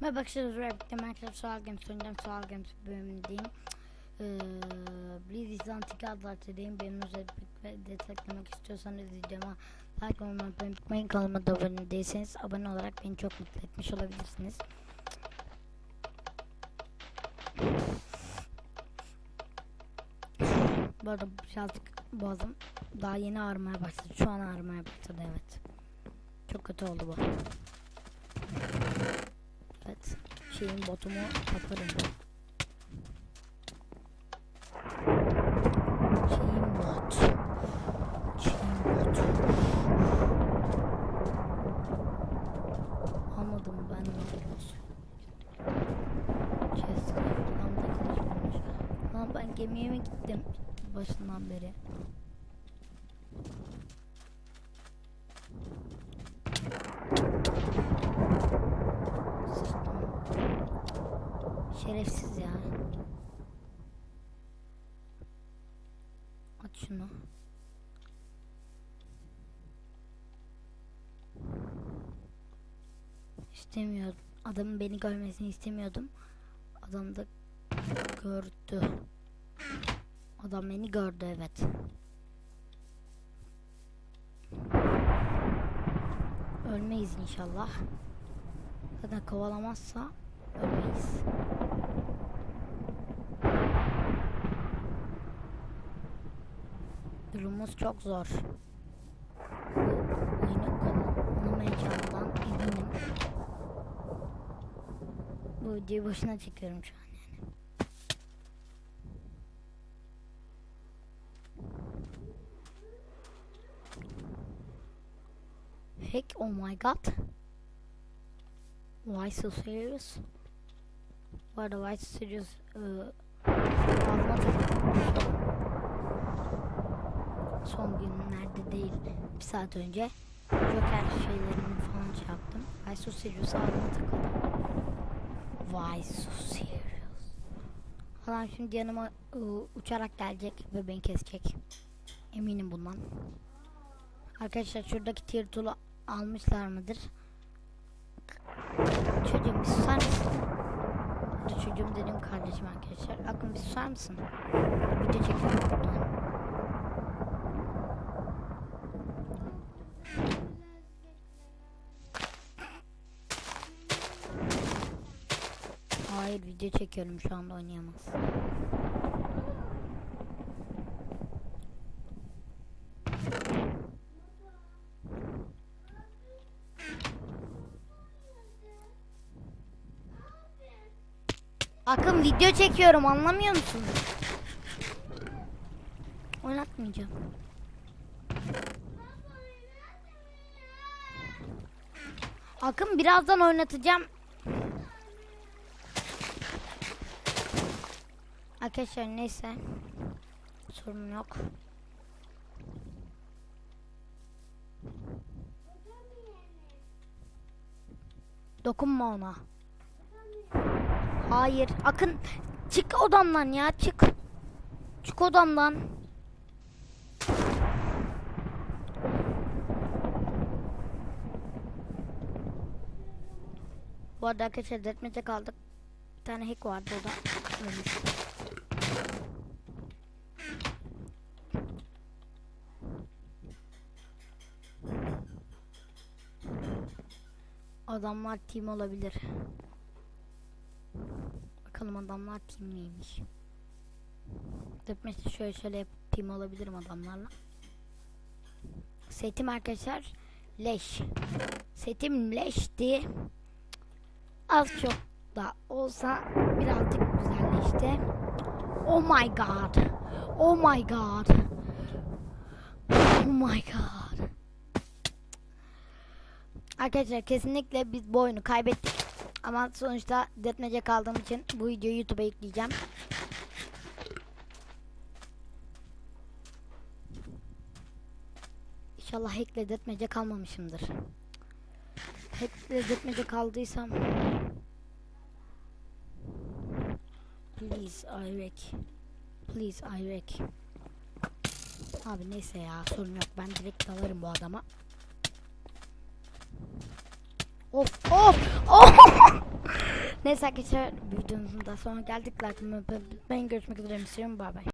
Merhaba arkadaşlar Rapid'de Minecraft Soğal Games oynayacağım. Soğal Games bölümündeyim. Ee, Blizzard Antika adlı. Benim özellik ve desteklemek istiyorsanız videoma like olmayı unutmayın. Kanalıma da abone değilseniz abone olarak beni çok mutlu etmiş olabilirsiniz. Bu arada birazcık boğazım daha yeni ağrımaya başladı. Şu an ağrımaya başladı evet. Çok kötü oldu bu. Kılıç bulmuş. Lan ben gemiye mi gittim başından beri? Şerefsiz ya. Aç şunu. İstemiyordum. Adamın beni görmesini istemiyordum. Adam da gördü. Adam beni gördü evet. Ölmeyiz inşallah. Zaten kovalamazsa ölmeyiz. Durumumuz çok zor. Bu oyunu kazanamayacağımdan eminim. Bu videoyu boşuna çekiyorum şu an yani. Heck, oh my god. Why so serious? Bu arada why so serious? Iı, günlerde değil, bir saat önce Joker şeylerini falan şey yaptım. Why so serious ağzıma takıldı. Why so serious? Adam şimdi yanıma ıı, uçarak gelecek ve beni kesecek. Eminim bundan. Arkadaşlar şuradaki tier almışlar mıdır? Çocuğum bir susar mısın? Çocuğum dediğim kardeşim arkadaşlar. Akın bir susar mısın? Video çekiyorum Hayır video çekiyorum şu anda oynayamaz. Akın video çekiyorum anlamıyor musun? Oynatmayacağım. Akın birazdan oynatacağım. Arkadaşlar neyse. Sorun yok. Dokunma ona. Hayır. Akın çık odamdan ya çık. Çık odamdan. Bu arada arkadaşlar detmece kaldık. Bir tane hack vardı o da ölmüş. Adamlar team olabilir. Bakalım adamlar team miymiş? Döpmesi şöyle şöyle yapıp team olabilirim adamlarla. Setim arkadaşlar leş. Setim leşti. Az çok da olsa birazcık güzelleşti. Oh my god. Oh my god. Oh my god. Arkadaşlar kesinlikle biz bu oyunu kaybettik. Ama sonuçta detmece kaldığım için bu videoyu YouTube'a yükleyeceğim. İnşallah hackle detmece kalmamışımdır. Hackle detmece kaldıysam Please Irek. Please Irek. Abi neyse ya sorun yok ben direkt dalarım bu adama. Of of of Neyse arkadaşlar videomuzun da sonuna geldik. Like, unutmayın. görüşmek üzere. Bay bay.